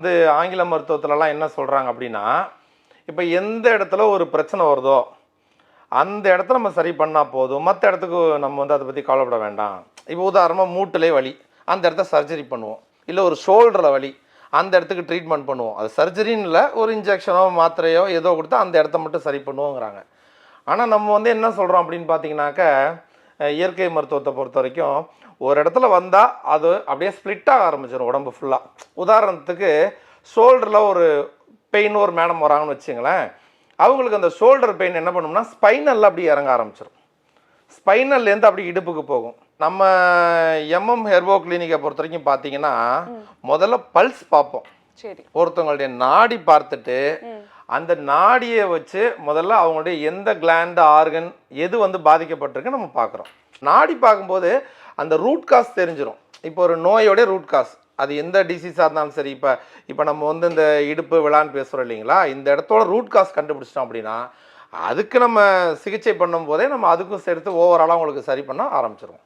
வந்து ஆங்கில மருத்துவத்துலலாம் என்ன சொல்கிறாங்க அப்படின்னா இப்போ எந்த இடத்துல ஒரு பிரச்சனை வருதோ அந்த இடத்த நம்ம சரி பண்ணால் போதும். மற்ற இடத்துக்கு நம்ம வந்து அதை பற்றி கவலைப்பட வேண்டாம். இப்போ உதாரணமாக மூட்டிலே வலி அந்த இடத்த சர்ஜரி பண்ணுவோம். இல்லை ஒரு ஷோல்டரில் வலி அந்த இடத்துக்கு ட்ரீட்மெண்ட் பண்ணுவோம். அது சர்ஜரின்னு இல்லை ஒரு இன்ஜெக்ஷனோ மாத்திரையோ ஏதோ கொடுத்தா அந்த இடத்த மட்டும் சரி பண்ணுவோங்கிறாங்க. ஆனால் நம்ம வந்து என்ன சொல்கிறோம் அப்படின்னு பார்த்தீங்கன்னாக்க இயற்கை மருத்துவத்தை பொறுத்த வரைக்கும் ஒரு இடத்துல வந்தால் அது அப்படியே ஸ்ப்ளிட் ஆக ஆரம்பிச்சிடும் உடம்பு ஃபுல்லாக உதாரணத்துக்கு ஷோல்டரில் ஒரு பெயின் ஒரு மேடம் வராங்கன்னு வச்சுங்களேன் அவங்களுக்கு அந்த ஷோல்டர் பெயின் என்ன பண்ணும்னா ஸ்பைனலில் அப்படியே இறங்க ஆரம்பிச்சிடும் ஸ்பைனல்லேருந்து அப்படி இடுப்புக்கு போகும். நம்ம எம்எம் ஹெர்போ கிளினிக்கை பொறுத்த வரைக்கும் பார்த்தீங்கன்னா முதல்ல பல்ஸ் பார்ப்போம். சரி. ஒருத்தவங்களுடைய நாடி பார்த்துட்டு அந்த நாடியை வச்சு முதல்ல அவங்களுடைய எந்த கிளாண்ட் ஆர்கன் எது வந்து பாதிக்கப்பட்டிருக்கு நம்ம பார்க்குறோம். நாடி பார்க்கும்போது அந்த ரூட் காஸ் தெரிஞ்சிடும் இப்போ ஒரு நோயோடைய ரூட் காஸ் அது எந்த டிசீஸாக இருந்தாலும் சரி இப்போ இப்போ நம்ம வந்து இந்த இடுப்பு விழான்னு பேசுகிறோம் இல்லைங்களா? இந்த இடத்தோட ரூட் காஸ் கண்டுபிடிச்சிட்டோம் அப்படின்னா அதுக்கு நம்ம சிகிச்சை பண்ணும் போதே நம்ம அதுக்கும் சேர்த்து ஓவராலாக உங்களுக்கு சரி பண்ண ஆரம்பிச்சிருவோம்.